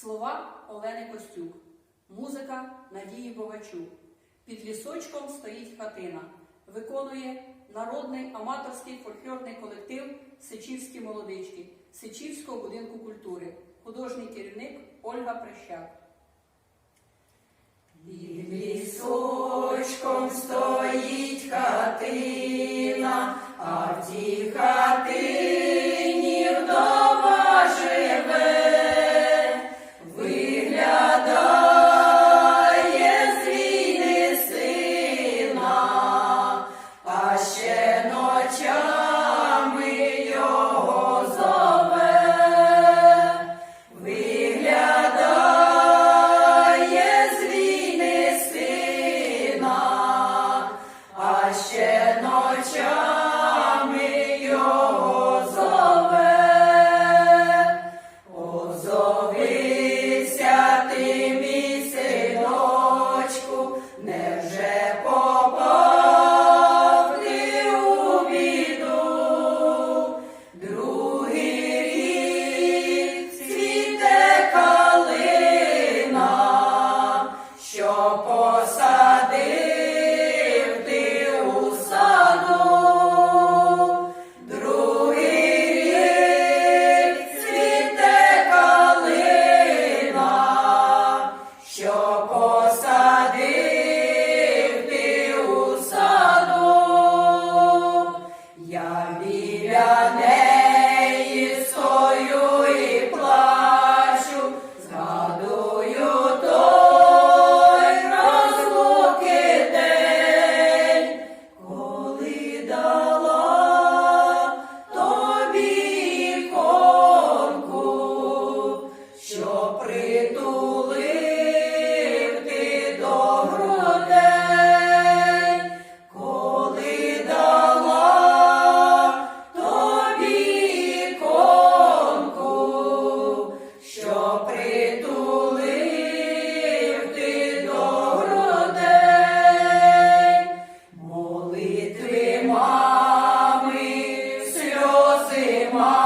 Слова Олени Костюк, музика Надії Богачук. Під лісочком стоїть хатина. Виконує народний аматорський фольклорний колектив Сичівські молодички Сичівського будинку культури, художній керівник Ольга Прищак. Під лісочком стоїть хатина. Hashem. my